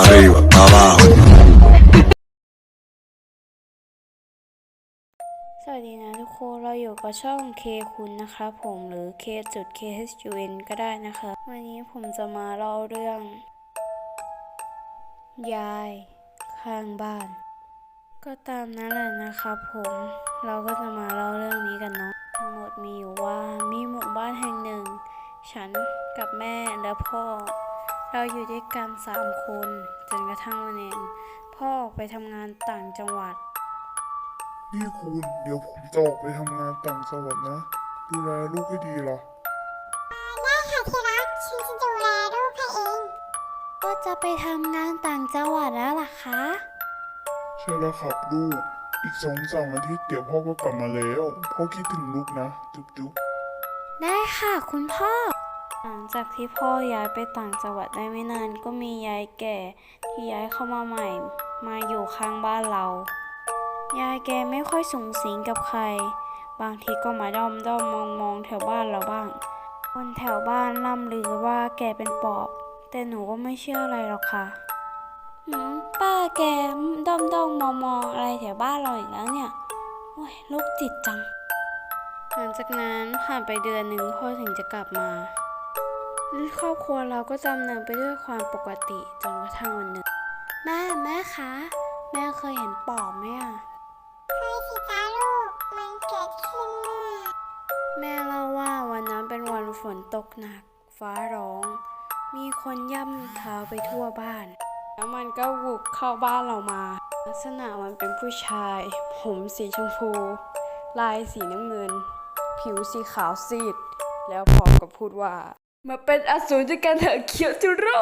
arriba, abajo. สวัสดีนะทุกคน เราอยู่กับช่องเคคุณนะคะผมหรือเคจุดเ K H U นก็ได้นะคะ วันนี้ผมจะมาเล่าเรื่อง ยาย ข้างบ้าน ก็ตามนั้นแหละนะคะผม เราก็จะมาเล่าเรื่องนี้กันเนาะ ทั้งหมดมีอยู่ว่ามีหมู่บ้านแห่งหนึ่ง ฉันกับแม่และพ่อ เราอยู่ด้วยกันสามคนจนกระทั่งวันหนึ่งพ่อออกไปทำงานต่างจังหวัด นี่คุณเดี๋ยวผมจะออกไปทำงานต่างจังหวัดนะ ดูแลลูกให้ดีล่ะได้ค่ะที่รักฉันจะดูแลลูกให้เอง ก็จะไปทำงานต่างจังหวัดแล้วล่ะคะ ใช่แล้วครับลูก อีกสองสามอาทิตย์เดี๋ยวพ่อก็กลับมาแล้ว พ่อคิดถึงลูกนะ จุ๊บจุ๊บได้ค่ะคุณพ่อ หลังจากที่พ่อย้ายไปต่างจังหวัดได้ไม่นานก็มียายแก่ที่ย้ายเข้ามาใหม่ มาอยู่ข้างบ้านเรา ยายแกไม่ค่อยสูงสิงกับใคร บางทีก็มาด้อมด้อมมองมองแถวบ้านเราบ้าง คนแถวบ้านล่ำลือว่าแกเป็นปอบ แต่หนูก็ไม่เชื่ออะไรหรอกค่ะหืมป้าแกด้อมด้อมมองมองอะไรแถวบ้านเราอีกแล้วเนี่ยโอ้ยโรคจิตจัง หลังจากนั้นผ่านไปเดือนหนึ่งพ่อถึงจะกลับมา ครอบครัวเราก็ดำเนินไปด้วยความปกติจนกระทั่งวันหนึ่งแม่แม่คะ แม่เคยเห็นปอบไหมอะเคยสิจ้าลูก มันเกิดขึ้นเมื่อแม่เล่าว่าวันนั้นเป็นวันฝนตกหนัก ฟ้าร้อง มีคนย่ำเท้าไปทั่วบ้าน แล้วมันก็บุกเข้าบ้านเรามา ลักษณะมันเป็นผู้ชาย ผมสีชมพู ลายสีน้ำเงิน ผิวสีขาวซีด แล้วพร้อมกับพูดว่า มาเป็นอสูรด้วยกันเถอะเคียวจูโร่